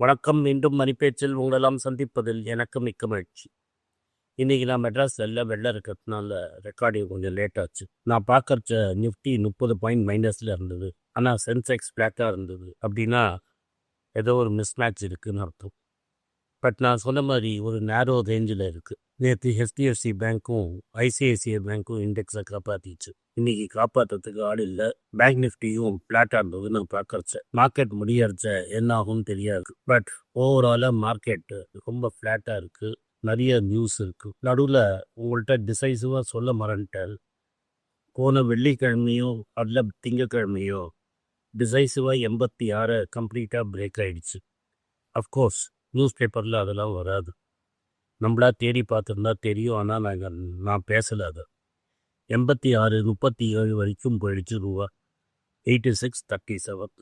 வணக்கம் மீண்டும் மணிப்பேச்சில் உங்களெல்லாம் சந்திப்பதில் எனக்கு மிக்க மகிழ்ச்சி. இன்றைக்கி நான் மெட்ராஸ் எல்லாம் வெள்ளம் இருக்கிறதுனால ரெக்கார்டிங் கொஞ்சம் லேட் ஆச்சு. நான் பார்க்குறச்ச நிஃப்டி முப்பது பாயிண்ட் மைனஸில் இருந்தது. ஆனால் சென்செக்ஸ் ஃப்ளாட்டாக இருந்தது. அப்படின்னா ஏதோ ஒரு மிஸ்மேட்ச் இருக்குன்னு அர்த்தம். பட் நான் சொன்ன மாதிரி ஒரு நேரோ ரேஞ்சில் இருக்குது நேற்று ஹெச்டிஎஃப்சி பேங்க்கும் ஐசிஐசிஐ பேங்க்கும் இண்டெக்ஸை காப்பாற்றிச்சு இன்னைக்கு காப்பாற்றுறதுக்கு ஆள் இல்லை. பேங்க் நிஃப்டியும் ஃப்ளாட்டாக இருந்தது நான் பார்க்கறச்ச மார்க்கெட் முடியறச்ச என்ன ஆகும்னு தெரியாது. பட் ஓவராலாக மார்க்கெட் ரொம்ப ஃப்ளாட்டாக இருக்குது நிறைய நியூஸ் இருக்குது நடுவில் உங்கள்கிட்ட டிசைசிவாக சொல்ல மறந்துட்டேன். போன வெள்ளிக்கிழமையோ அல்ல திங்கக்கிழமையோ டிசைசிவாக எண்பத்தி ஆறை கம்ப்ளீட்டாக பிரேக் ஆகிடுச்சு அஃப்கோர்ஸ் நியூஸ் பேப்பரில் அதெல்லாம் வராது. நம்மளா தேடி பார்த்துருந்தா தெரியும். ஆனால் நாங்கள் நான் பேசலை அதை. எண்பத்தி ஆறு முப்பத்தி ஏழு வரைக்கும் போயிடுச்சு ரூபா. எயிட்டி சிக்ஸ் தேர்ட்டி செவன்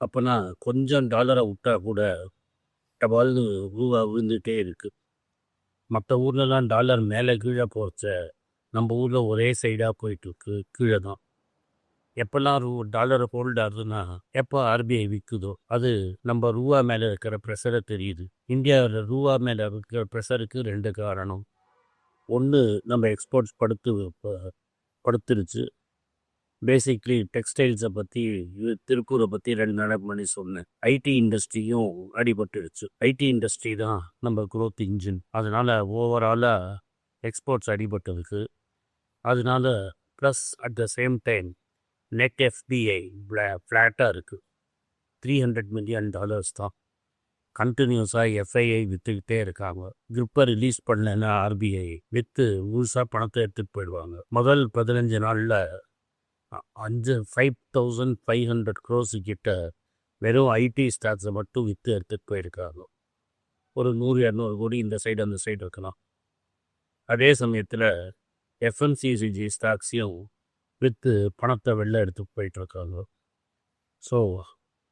அப்போனா கொஞ்சம் டாலரை விட்டா கூட டபால்னு ரூபா விழுந்துகிட்டே இருக்குது மற்ற ஊர்லலாம் டாலர் மேலே கீழே போச்ச நம்ம ஊரில் ஒரே சைடாக போயிட்டுருக்கு கீழே தான். எப்போல்லாம் ரூ டாலர் ஹோல்ட் ஆகுதுன்னா எப்போ ஆர்பிஐ விற்குதோ அது நம்ம ரூபா மேலே இருக்கிற ப்ரெஷரை தெரியுது. இந்தியாவில் ரூபா மேலே இருக்கிற ப்ரெஷருக்கு ரெண்டு காரணம். ஒன்று நம்ம எக்ஸ்போர்ட்ஸ் படுத்து ப- படுத்துருச்சு. பேசிக்லி டெக்ஸ்டைல்ஸை பற்றி திருக்கூரை பற்றி ரெண்டு நாள் பண்ணி சொன்னேன். ஐடி இண்டஸ்ட்ரியும் அடிபட்டுடுச்சு ஐடி இண்டஸ்ட்ரி தான் நம்ம குரோத் இன்ஜின் அதனால் ஓவராலாக எக்ஸ்போர்ட்ஸ் அடிபட்டதுக்கு அதனால plus at the same time net FII ஃப்ளாட்டாக இருக்குது த்ரீ ஹண்ட்ரட் மில்லியன் டாலர்ஸ் தான். கண்டினியூஸாக எஃப்ஐஐ விற்றுக்கிட்டே இருக்காங்க. கிரிப்பை ரிலீஸ் பண்ணலைன்னா ஆர்பிஐ விற்று முழுசாக பணத்தை எடுத்துகிட்டு போயிடுவாங்க. முதல் பதினஞ்சு நாளில் அஞ்சு five thousand five hundred crores கிட்ட வெறும் ஐடி ஸ்டாக்ஸை மட்டும் விற்று எடுத்துகிட்டு போயிருக்காங்க. ஒரு நூறு இரநூறு கோடி இந்த சைடு அந்த சைடு இருக்கலாம். அதே சமயத்தில் எஃப்என்சிசிஜி ஸ்டாக்ஸையும் விற்று பணத்தை வெளில எடுத்து போயிட்டுருக்காங்க. ஸோ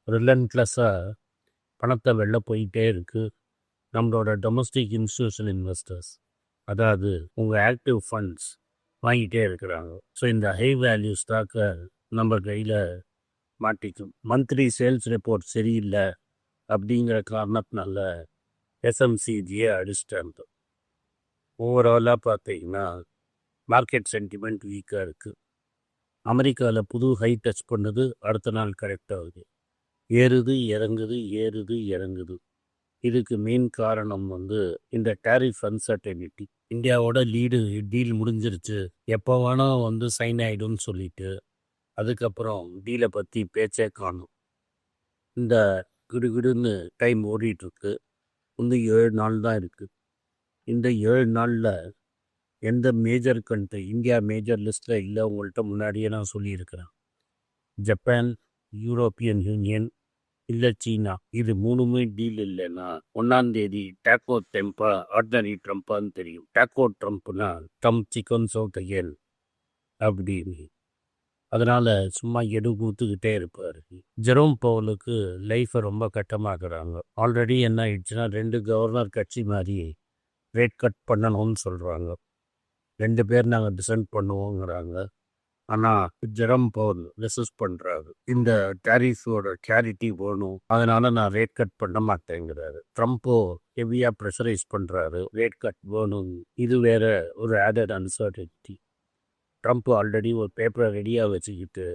ரிலன்ட்லெஸ்ஸாக பணத்தை வெளில போயிட்டே இருக்குது நம்மளோட டொமஸ்டிக் இன்ஸ்டியூஷன் இன்வெஸ்டர்ஸ் அதாவது உங்கள் ஆக்டிவ் ஃபண்ட்ஸ் வாங்கிட்டே இருக்கிறாங்க. ஸோ இந்த ஹை வேல்யூ ஸ்டாக்கை நம்ம கையில் மாட்டிக்கும். மந்த்லி சேல்ஸ் ரிப்போர்ட் சரியில்லை அப்படிங்கிற காரணத்தினால எஸ்எம்சிஜியை அடிச்சிட்டாங்க. ஓவராலாக பார்த்தீங்கன்னா மார்க்கெட் சென்டிமெண்ட் வீக்காக இருக்குது அமெரிக்காவில் புது ஹை டச் பண்ணது அடுத்த நாள் கரெக்டாகுது ஏறுது இறங்குது ஏறுது இறங்குது. இதுக்கு மெயின் காரணம் வந்து இந்த டேரிஃப் அன்சர்டனிட்டி இந்தியாவோட லீடு டீல் முடிஞ்சிருச்சு. எப்போ வேணால் வந்து சைன் ஆகிடும்னு சொல்லிட்டு அதுக்கப்புறம் டீலை பற்றி பேச்சே காணும். இந்த கிடுகிடுன்னு டைம் ஓடிட்டுருக்கு இன்னும் ஏழு நாள் தான் இருக்குது இந்த ஏழு நாளில் எந்த மேஜர் கண்ட்ரி இந்தியா மேஜர் லிஸ்ட்டில் இல்லை உங்கள்கிட்ட முன்னாடியே நான் சொல்லியிருக்கிறேன். ஜப்பான் யூரோப்பியன் யூனியன் இல்லை சீனா. இது மூணுமே டீல் இல்லைன்னா ஒன்றாம் தேதி டேக்கோ டெம்பா ஆர்டினரி ட்ரம்ப்பான்னு தெரியும். டேக்கோ ட்ரம்ப்னா டம் சிக்கன் சோ கையல் அப்படின்னு. அதனால் சும்மா எடு கூத்துக்கிட்டே இருப்பார். ஜெரோம் பவுலுக்கு லைஃப்பை ரொம்ப கட்டமாக்குறாங்க. ஆல்ரெடி என்ன ஆயிடுச்சுன்னா ரெண்டு கவர்னர் கட்சி மாதிரி ரேட் கட் பண்ணணும்னு சொல்கிறாங்க ரெண்டு பேர் நாங்கள் டிசைட் பண்ணுவோங்கிறாங்க. ஆனால் ஜெரம் பவுல் ரெசிஸ்ட் பண்ணுறாரு இந்த டேரிஃபோட கேரிட்டி வேணும். அதனால நான் ரேட் கட் பண்ண மாட்டேங்கிறாரு. ட்ரம்ப்போ ஹெவியாக ப்ரெஷரைஸ் பண்ணுறாரு ரேட் கட் வேணும். இது வேற ஒரு ஆடட் அன்சர்டனிட்டி ட்ரம்ப் ஆல்ரெடி ஒரு பேப்பரை ரெடியாக வச்சுக்கிட்டு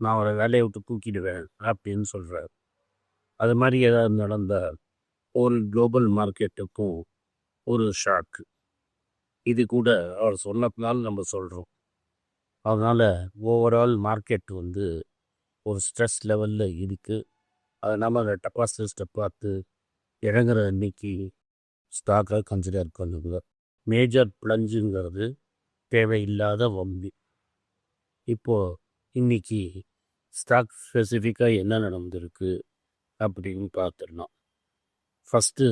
நான் அவரை வேலையை விட்டு தூக்கிடுவேன் அப்படின்னு சொல்கிறாரு அது மாதிரி ஏதாவது நடந்தால் ஒரு குளோபல் மார்க்கெட்டுக்கும் ஒரு ஷாக்கு இது கூட அவர் சொன்னதுனால நம்ம சொல்கிறோம் அதனால் ஓவரால் மார்க்கெட் வந்து ஒரு ஸ்ட்ரெஸ் லெவலில் இருக்குது அது நம்ம அந்த டெபாசிட்டை பார்த்து இறங்குற அன்னைக்கு ஸ்டாக்கை கன்சிடர் பண்ணுங்க. மேஜர் பிளஞ்சுங்கிறது தேவையில்லாத வம்பி. இப்போது இன்னைக்கு ஸ்டாக் ஸ்பெசிஃபிக்காக என்ன நடந்திருக்கு அப்படின்னு பார்த்துடலாம். ஃபஸ்ட்டு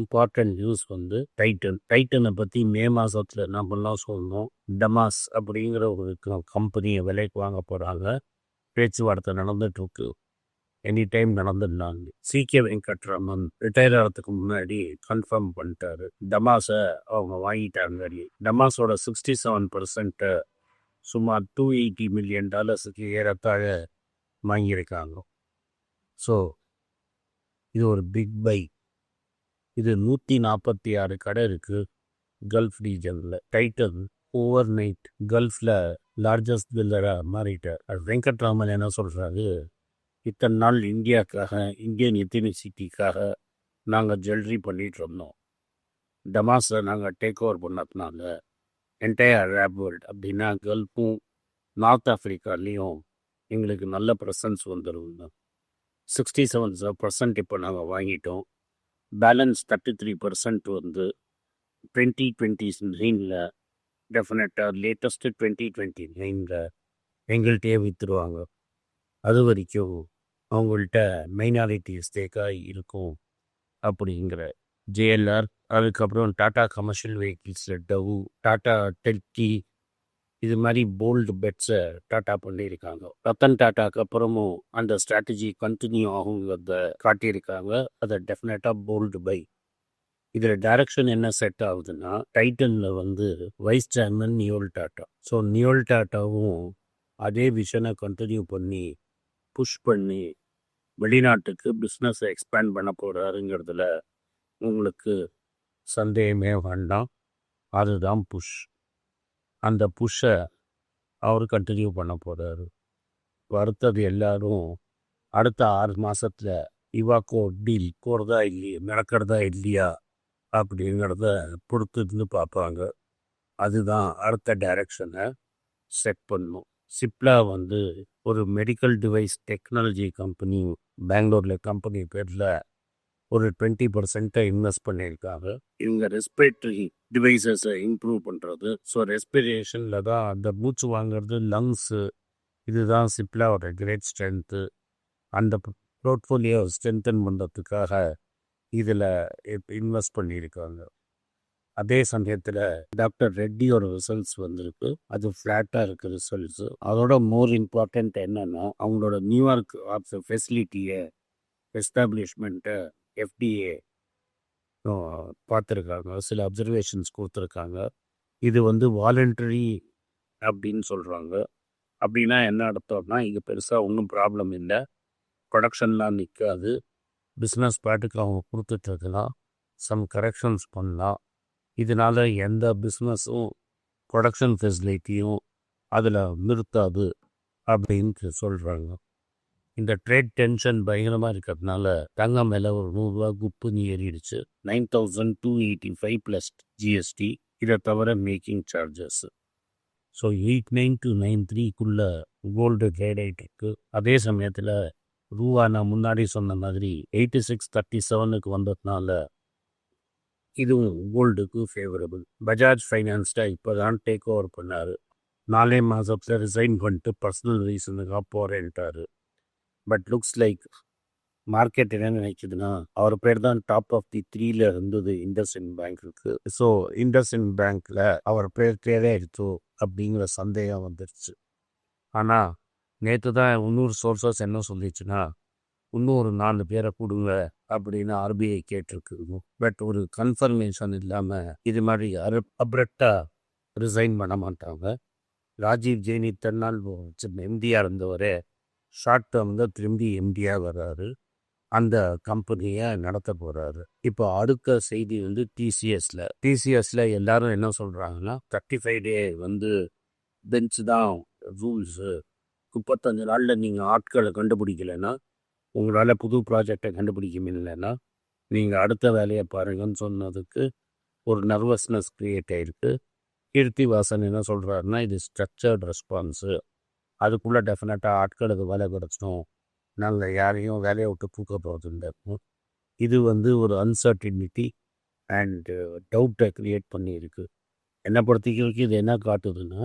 இம்பார்ட்டன்ட் நியூஸ் வந்து டைட்டன் டைட்டனை பற்றி மே மாதத்தில் நம்மலாம் சொன்னோம் டமாஸ் அப்படிங்கிற ஒரு கம்பெனியை விலைக்கு வாங்க போகிறாங்க பேச்சுவார்த்தை நடந்துட்டுருக்கு. எனி டைம் நடந்துருந்தாங்க. சி கே வெங்கட்ராமன் ரிட்டையர் ஆகிறதுக்கு முன்னாடி கன்ஃபார்ம் பண்ணிட்டாரு. டமாஸை அவங்க வாங்கிட்டாங்க. டமாஸோட சிக்ஸ்டி செவன் பர்சன்ட்டை சுமார் டூ எயிட்டி மில்லியன் டாலர்ஸுக்கு ஏறத்தாழ வாங்கியிருக்காங்க. ஸோ இது ஒரு பிக் பை இது நூற்றி நாற்பத்தி ஆறு கடை இருக்குது கல்ஃப் ரீஜனில் டைட்டன் ஓவர் நைட் கல்ஃபில் லார்ஜஸ்ட் பில்டராக மாறிட்டார். அது வெங்கட்ராமன் என்ன சொல்கிறாரு இத்தனை நாள் இந்தியாவுக்காக இந்தியன் எத்தினிசிட்டிக்காக நாங்கள் ஜுவல்லரி பண்ணிட்டு இருந்தோம். டமாஸை நாங்கள் டேக் ஓவர் பண்ணதுனால என்டையர் ரேப் வேர்ல்டு அப்படின்னா கல்ஃபும் நார்த் ஆஃப்ரிக்காலேயும் எங்களுக்கு நல்ல ப்ரெசன்ஸ் வந்துடும் சிக்ஸ்டி செவன் பர்சன்ட் இப்போ நாங்கள் வாங்கிட்டோம். பேலன்ஸ் தேர்ட்டி த்ரீ பர்சன்ட் வந்து ட்வெண்ட்டி டுவெண்ட்டி நைனில் டெஃபினட்டாக லேட்டஸ்ட்டு டுவெண்ட்டி டுவெண்ட்டி நைனில் எங்கள்கிட்டயே விற்றுருவாங்க அது வரைக்கும் அவங்கள்ட்ட மைனாரிட்டி ஸ்டேக்காக இருக்கும் அப்படிங்கிற ஜேஎல்ஆர் அதுக்கப்புறம் டாட்டா கமர்ஷியல் வெஹிக்கிள்ஸில் டவு டாட்டா டெல்கி இது மாதிரி போல்டு பெட்ஸை டாட்டா பண்ணியிருக்காங்க. ரத்தன் டாட்டாக்கு அப்புறமும் அந்த ஸ்ட்ராட்டஜி கண்டினியூ ஆகுங்கிறத காட்டியிருக்காங்க. அதை டெஃபினட்டாக போல்டு பை இதில் டைரக்ஷன் என்ன செட் ஆகுதுன்னா டைட்டனில் வந்து vice chairman Noel Tata so Noel டாட்டாவும் அதே விஷனை கண்டினியூ பண்ணி புஷ் பண்ணி வெளிநாட்டுக்கு பிஸ்னஸை எக்ஸ்பேண்ட் பண்ண போகிறாருங்கிறதுல உங்களுக்கு சந்தேகமே வேண்டாம். அதுதான் புஷ் அந்த புஷ்ஷை அவர் கண்டினியூ பண்ண போகிறாரு அடுத்தது எல்லாரும் அடுத்த ஆறு மாதத்தில் இவாக்கோ டீல் போகிறதா இல்லையா நடக்கிறதா இல்லையா அப்படிங்கிறத பொறுத்திருந்து பார்ப்பாங்க. அதுதான் அடுத்த டைரக்ஷனை செட் பண்ணும். சிப்லா வந்து ஒரு மெடிக்கல் டிவைஸ் டெக்னாலஜி கம்பெனி பெங்களூரில் கம்பெனி பேரில் ஒரு டுவெண்ட்டி பர்சன்ட்டை இன்வெஸ்ட் பண்ணியிருக்காங்க. இவங்க ரெஸ்பிரேட்டரி டிவைசஸை இம்ப்ரூவ் பண்ணுறது ஸோ ரெஸ்பிரேஷனில் தான் அந்த மூச்சு வாங்குறது லங்ஸு இதுதான் சிப்லாவோட கிரேட் ஸ்ட்ரென்த்து அந்த போர்ட்ஃபோலியோ ஸ்ட்ரென்தன் பண்ணுறதுக்காக இதில் இன்வெஸ்ட் பண்ணியிருக்காங்க. அதே சமயத்தில் டாக்டர் ரெட்டியோட ரிசல்ட்ஸ் வந்திருக்கு. அது ஃப்ளாட்டாக இருக்க ரிசல்ட்ஸு அதோட மோர் இம்பார்ட்டண்ட் என்னென்னா அவங்களோட நியூயார்க் ஃபெசிலிட்டியை எஸ்டாப்ளிஷ்மெண்ட்டை எஃப்டிஏ பார்த்துருக்காங்க சில அப்சர்வேஷன்ஸ் கொடுத்துருக்காங்க. இது வந்து வாலண்டரி அப்படின்னு சொல்கிறாங்க அப்படின்னா என்ன அர்த்தம்னா இங்கே பெருசாக ஒன்றும் ப்ராப்ளம் இல்லை. ப்ரொடக்ஷன்லாம் நிற்காது பிஸ்னஸ் பாட்டுக்கு அவங்க கொடுத்துட்ருக்கலாம். சம் கரெக்ஷன்ஸ் பண்ணலாம். இதனால் எந்த பிஸ்னஸும் ப்ரொடக்ஷன் ஃபெசிலிட்டியும் அதில் நிறுத்தாது அப்படின்ட்டு சொல்கிறாங்க இந்த ட்ரேட் டென்ஷன் பயங்கரமாக இருக்கிறதுனால தங்கம் விலை ஒரு நூறுரூவா குப்புன்னு ஏறிடுச்சு. Nine thousand two eighty five plus GST இதை தவிர making charges so eight nine to nine த்ரீக்குள்ளே gold trade ஆகிட்டு அதே சமயத்தில் ரூபா நான் முன்னாடி சொன்ன மாதிரி எயிட்டி சிக்ஸ் தேர்ட்டி செவனுக்கு வந்ததுனால இதுவும் கோல்டுக்கு ஃபேவரபிள் பஜாஜ் ஃபைனான்ஸ்டாக இப்போ தான் டேக் ஓவர் பண்ணார். நாலே மாதத்தில் ரிசைன் பண்ணிட்டு பர்சனல் ரீசனுக்காக போகிறேன்ட்டார் பட் லுக்ஸ் லைக் மார்க்கெட் என்ன நினைக்குதுன்னா அவர் பேர் தான் டாப் ஆஃப் தி த்ரீல இருந்தது இண்டஸ்இன் பேங்க்கு ஸோ இண்டஸ்இன் பேங்க்கில் அவர் பேர் தேவை எடுத்தோ அப்படிங்கிற சந்தேகம் வந்துருச்சு. ஆனால் நேற்று தான் இன்னொரு சோர்சஸ் என்ன சொல்லிச்சுன்னா இன்னொரு நாலு பேரை கொடுங்க அப்படின்னு ஆர்பிஐ கேட்டிருக்கு. பட் ஒரு கன்ஃபர்மேஷன் இல்லாமல் இது மாதிரி அரு அப்ரப்டாக ரிசைன் பண்ண மாட்டாங்க. ராஜீவ் ஜெயினி தன்னால் எம்டியாக இருந்தவரே ஷார்ட் டேர்மில் திரும்பி எம்டியாக வர்றாரு. அந்த கம்பெனியை நடத்த போகிறாரு இப்போ அடுத்த செய்தி வந்து டிசிஎஸில் டிசிஎஸில் எல்லாரும் என்ன சொல்கிறாங்கன்னா தேர்ட்டி ஃபைவ் டே வந்து பெஞ்ச் தான் ரூல்ஸு முப்பத்தஞ்சு நாளில் நீங்கள் ஆட்களை கண்டுபிடிக்கலைன்னா உங்களால் புது ப்ராஜெக்டை கண்டுபிடிக்க முடியலன்னா நீங்கள் அடுத்த வேலையை பாருங்கன்னு சொன்னதுக்கு ஒரு நர்வஸ்னஸ் க்ரியேட் ஆகிருக்கு கீர்த்தி வாசன் என்ன சொல்கிறாருன்னா இது ஸ்ட்ரக்சர்ட் ரெஸ்பான்ஸு அதுக்குள்ளே டெஃபினட்டாக ஆட்களுக்கு வேலை கிடச்சிடும். நல்ல யாரையும் வேலையை விட்டு தூக்க இருக்கும் இது வந்து ஒரு அன்சர்டினிட்டி அண்டு டவுட்டை க்ரியேட் பண்ணியிருக்கு. என்னை பொறுத்த இது என்ன காட்டுதுன்னா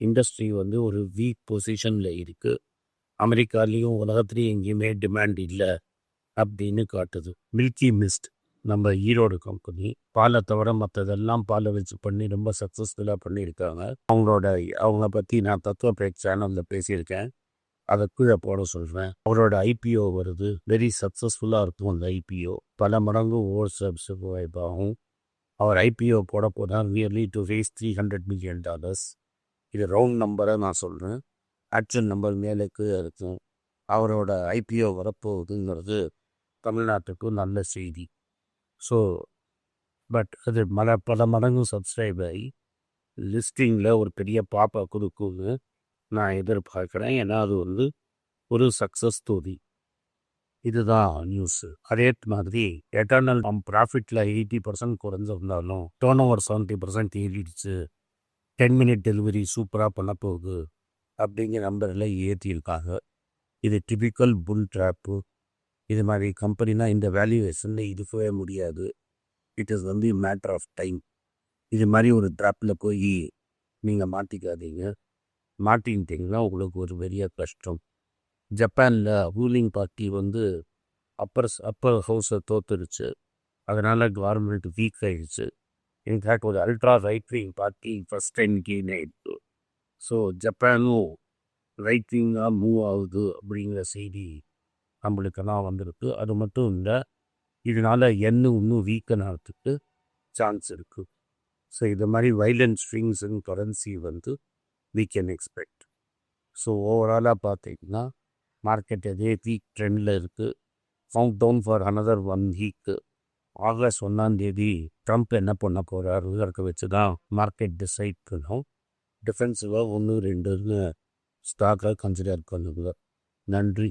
இண்டஸ்ட்ரி வந்து ஒரு வீக் பொசிஷனில் இருக்குது அமெரிக்காலேயும் உலகத்துலேயும் எங்கேயுமே டிமாண்ட் இல்லை அப்படின்னு காட்டுது. மில்கி மிஸ்ட் நம்ம ஈரோடு கம்பெனி பாலை தவிர மற்றதெல்லாம் பாலை வச்சு பண்ணி ரொம்ப சக்ஸஸ்ஃபுல்லாக பண்ணியிருக்காங்க. அவங்களோட அவங்க பற்றி நான் தத்துவ பிரேக் சேனலில் பேசியிருக்கேன். அதை கீழே போட சொல்கிறேன் அவரோட ஐபிஓ வருது. வெரி சக்ஸஸ்ஃபுல்லாக இருக்கும் அந்த ஐபிஓ பல மடங்கு ஓவர் சப்ஸ்கிரைப் ஆகும் அவர் ஐபிஓ போட போனால் nearly to raise three hundred million dollars இது ரவுண்ட் நம்பரை நான் சொல்கிறேன் ஆக்ஷன் நம்பர் மேலுக்கு இருக்கும். அவரோட ஐபிஓ வரப்போகுதுங்கிறது தமிழ்நாட்டுக்கும் நல்ல செய்தி. ஸோ பட் அது மல பல மடங்கு சப்ஸ்கிரைப் ஆகி லிஸ்டிங்கில் ஒரு பெரிய பாப்பா கொடுக்கும்னு நான் எதிர்பார்க்குறேன். ஏன்னா அது வந்து ஒரு சக்ஸஸ் ஸ்டோரி இதுதான் நியூஸு அதே மாதிரி எட்டர்னல் நம்ம ப்ராஃபிட்டில் எயிட்டி பர்சன்ட் குறைஞ்சிருந்தாலும் டேர்ன் ஓவர் செவன்ட்டி பர்சன்ட் ஏறிடுச்சு. டென் மினிட் டெலிவரி சூப்பராக பண்ண போகுது அப்படிங்கிற நம்பரில் ஏற்றியிருக்காங்க இது டிபிக்கல் புல் ட்ராப்பு இது மாதிரி கம்பெனினா இந்த வேல்யூவேஷனில் இருக்கவே முடியாது. இட் இஸ் வந்து மேட்டர் ஆஃப் டைம் இது மாதிரி ஒரு ட்ராப்பில் போய் நீங்கள் மாட்டிக்காதீங்க. மாட்டிக்கிட்டிங்கன்னா உங்களுக்கு ஒரு பெரிய கஷ்டம். ஜப்பானில் ரூலிங் பார்ட்டி வந்து அப்பர் அப்பர் ஹவுஸை தோத்துருச்சு. அதனால் கவர்மெண்ட் வீக் ஆயிடுச்சு. இன்ஃபேக்ட் ஒரு ultra right wing party first time gain ஆகிடுச்சு ஸோ ஜப்பானும் ரைட் விங்காக மூவ் ஆகுது அப்படிங்கிற செய்தி நம்மளுக்கெல்லாம் வந்திருக்கு. அது மட்டும் இல்லை இதனால் எண்ணெய் இன்னும் வீக்கன் ஆகிறதுக்கு சான்ஸ் இருக்குது ஸோ இது மாதிரி வைலண்ட் ஸ்ட்ரிங்ஸ் இன் கரன்சி வந்து வி கேன் எக்ஸ்பெக்ட் ஸோ ஓவராலாக பார்த்தீங்கன்னா மார்க்கெட் அதே வீக் ட்ரெண்டில் இருக்குது countdown for another one week August ஒன்றாந்தேதி ட்ரம்ப் என்ன பண்ண போகிறாருங்கிறத வச்சு தான் மார்க்கெட் டிசைட் பண்ணும். டிஃபென்சிவாக ஒன்று ரெண்டுன்னு ஸ்டாக்காக கன்சிடர் பண்ணுங்க. நன்றி.